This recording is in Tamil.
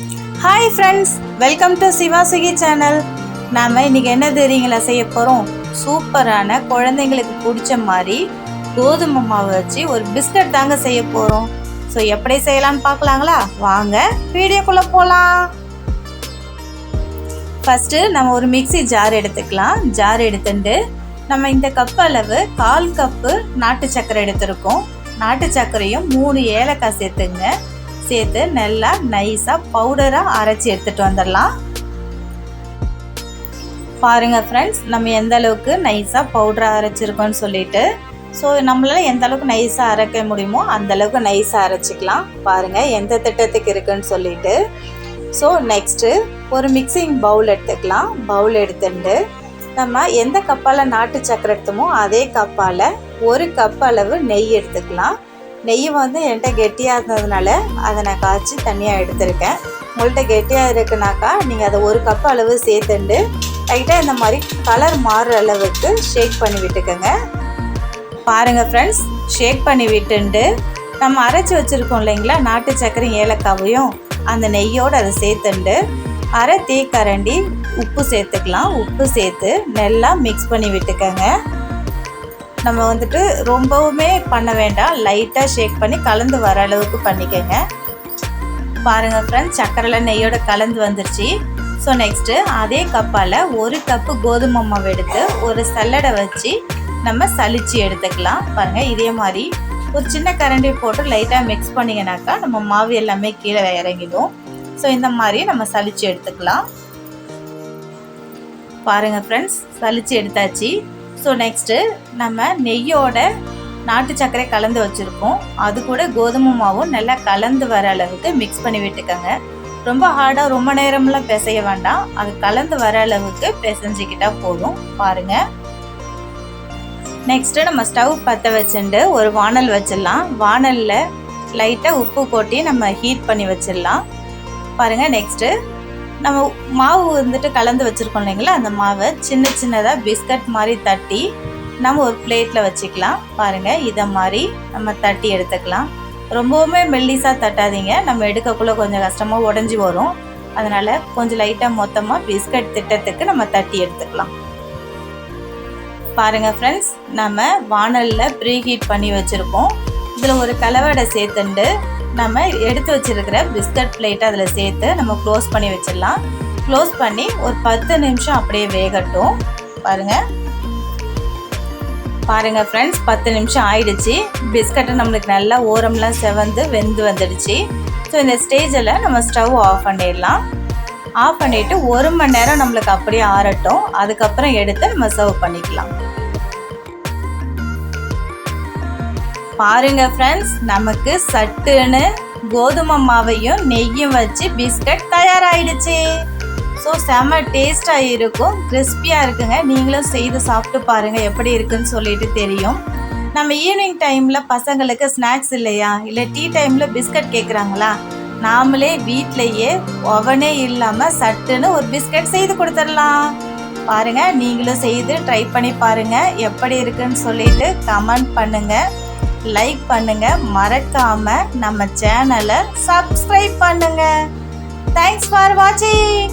Hi friends welcome to Sivasuki channel நாம் இன்றைக்கி என்ன தெரியுங்களா செய்ய போகிறோம் சூப்பரான குழந்தைங்களுக்கு பிடிச்ச மாதிரி கோதுமை மாவு வச்சு ஒரு பிஸ்கட் தாங்க செய்ய போகிறோம் ஸோ எப்படி செய்யலாம்னு பார்க்கலாங்களா? வாங்க வீடியோக்குள்ளே போகலாம் ஃபஸ்ட்டு நம்ம ஒரு மிக்ஸி ஜார் எடுத்துக்கலாம். ஜார் எடுத்துட்டு நம்ம இந்த கப் அளவு கால் கப்பு நாட்டு சர்க்கரை எடுத்திருக்கோம். நாட்டு சர்க்கரையும் மூணு ஏலக்காய் சேர்த்துங்க. சேர்த்து நல்லா நைஸாக பவுடராக அரைச்சி எடுத்துகிட்டு வந்துடலாம். பாருங்கள் ஃப்ரெண்ட்ஸ் நம்ம எந்த அளவுக்கு நைஸாக பவுடராக அரைச்சிருக்கோன்னு சொல்லிட்டு. ஸோ நம்மளால் எந்த அளவுக்கு நைஸாக அரைக்க முடியுமோ அந்த அளவுக்கு நைஸாக அரைச்சிக்கலாம். பாருங்கள் எந்த திட்டத்துக்கு இருக்குன்னு சொல்லிட்டு. ஸோ நெக்ஸ்ட்டு ஒரு மிக்சிங் பவுல் எடுத்துக்கலாம். பவுல் எடுத்துட்டு நம்ம எந்த கப்பால் நாட்டு சக்கரை எடுத்தோமோ அதே கப்பால் ஒரு கப் அளவு நெய் எடுத்துக்கலாம். நெய் வந்து என்கிட்ட கெட்டியாக இருந்ததுனால அதை நான் காய்ச்சி தனியாக எடுத்திருக்கேன். உங்கள்கிட்ட கெட்டியாக இருக்குனாக்கா நீங்கள் அதை ஒரு கப் அளவு சேர்த்துண்டு லைட்டாக இந்த மாதிரி கலர் மாறுற அளவுக்கு ஷேக் பண்ணி விட்டுக்கோங்க. பாருங்கள் ஃப்ரெண்ட்ஸ் ஷேக் பண்ணி விட்டுண்டு நம்ம அரைச்சி வச்சுருக்கோம் இல்லைங்களா? நாட்டு சர்க்கரை ஏலக்காவையும் அந்த நெய்யோடு அதை சேர்த்துண்டு அரை தேக்கரண்டி உப்பு சேர்த்துக்கலாம். உப்பு சேர்த்து நல்லா மிக்ஸ் பண்ணி விட்டுக்கோங்க. நம்ம வந்துட்டு ரொம்பவுமே பண்ண வேண்டாம். லைட்டாக ஷேக் பண்ணி கலந்து வர அளவுக்கு பண்ணிக்கோங்க. பாருங்கள் ஃப்ரெண்ட்ஸ் சக்கரையில் நெய்யோட கலந்து வந்துருச்சு. ஸோ நெக்ஸ்ட்டு அதே கப்பால் ஒரு கப்பு கோதுமை மாவு எடுத்து ஒரு சல்லடை வச்சு நம்ம சலிச்சு எடுத்துக்கலாம். பாருங்கள் இதே மாதிரி ஒரு சின்ன கரண்டி போட்டு லைட்டாக மிக்ஸ் பண்ணிங்கனாக்கா நம்ம மாவு எல்லாமே கீழே இறங்கிடும். ஸோ இந்த மாதிரி நம்ம சலிச்சு எடுத்துக்கலாம். பாருங்கள் ஃப்ரெண்ட்ஸ் சலிச்சு எடுத்தாச்சு. ஸோ நெக்ஸ்ட்டு நம்ம நெய்யோட நாட்டு சர்க்கரை கலந்து வச்சுருக்கோம். அது கூட கோதுமை மாவும் நல்லா கலந்து வர அளவுக்கு மிக்ஸ் பண்ணி விட்டுக்கோங்க. ரொம்ப ஹார்டாக ரொம்ப நேரம்லாம் பிசைய வேண்டாம். அது கலந்து வர அளவுக்கு பிசைஞ்சிக்கிட்டா போதும். பாருங்கள் நெக்ஸ்ட்டு நம்ம ஸ்டவ் பற்ற வச்சுட்டு ஒரு வானல் வச்சிடலாம். வானலில் லைட்டாக உப்பு கொட்டி நம்ம ஹீட் பண்ணி வச்சிடலாம். பாருங்கள் நெக்ஸ்ட்டு நம்ம மாவு வந்துட்டு கலந்து வச்சுருக்கோம் இல்லைங்களா? அந்த மாவை சின்ன சின்னதாக பிஸ்கட் மாதிரி தட்டி நம்ம ஒரு பிளேட்டில் வச்சுக்கலாம். பாருங்கள் இதை மாதிரி நம்ம தட்டி எடுத்துக்கலாம். ரொம்பவுமே மெல்லிஸாக தட்டாதீங்க. நம்ம எடுக்கக்குள்ளே கொஞ்சம் கஷ்டமாக உடஞ்சி வரும். அதனால் கொஞ்சம் லைட்டாக மொத்தமாக பிஸ்கட் திட்டத்துக்கு நம்ம தட்டி எடுத்துக்கலாம். பாருங்கள் ஃப்ரெண்ட்ஸ் நம்ம வானலில் ப்ரீ ஹீட் பண்ணி வச்சுருக்கோம். இதில் ஒரு கலவடை சேர்த்துண்டு நம்ம எடுத்து வச்சுருக்கிற பிஸ்கட் பிளேட்டை அதில் சேர்த்து நம்ம க்ளோஸ் பண்ணி வச்சிடலாம். க்ளோஸ் பண்ணி ஒரு பத்து நிமிஷம் அப்படியே வேகட்டும். பாருங்கள் பாருங்கள் ஃப்ரெண்ட்ஸ் பத்து நிமிஷம் ஆயிடுச்சு. பிஸ்கட்டை நம்மளுக்கு நல்லா ஓரம்லாம் செவந்து வெந்து வந்துடுச்சு. ஸோ இந்த ஸ்டேஜில் நம்ம ஸ்டவ் ஆஃப் பண்ணிடலாம். ஆஃப் பண்ணிவிட்டு ஒரு மணி நேரம் நம்மளுக்கு அப்படியே ஆறட்டும். அதுக்கப்புறம் எடுத்து நம்ம சர்வ் பண்ணிக்கலாம். பாருங்க ஃப்ரெண்ட்ஸ் நமக்கு சட்டுன்னு கோதுமை மாவையும் நெய்யும் வச்சு பிஸ்கட் தயாராகிடுச்சு ஸோ செம டேஸ்டாக இருக்கும் கிறிஸ்பியாக இருக்குங்க. நீங்களும் செய்து சாப்பிட்டு பாருங்கள் எப்படி இருக்குன்னு சொல்லிட்டு தெரியும். நம்ம ஈவினிங் டைமில் பசங்களுக்கு ஸ்நாக்ஸ் இல்லையா? இல்லை டீ டைமில் பிஸ்கட் கேட்குறாங்களா நாமளே வீட்டிலையே ஒவனே இல்லாமல் சட்டுன்னு ஒரு பிஸ்கட் செய்து கொடுத்துடலாம். பாருங்க நீங்களும் செய்து ட்ரை பண்ணி பாருங்கள் எப்படி இருக்குன்னு சொல்லிட்டு கமெண்ட் பண்ணுங்கள் லைக் பண்ணுங்க. மறக்காம நம்ம சேனலை சப்ஸ்கிரைப் பண்ணுங்க. தேங்க்ஸ் ஃபார் வாட்சிங்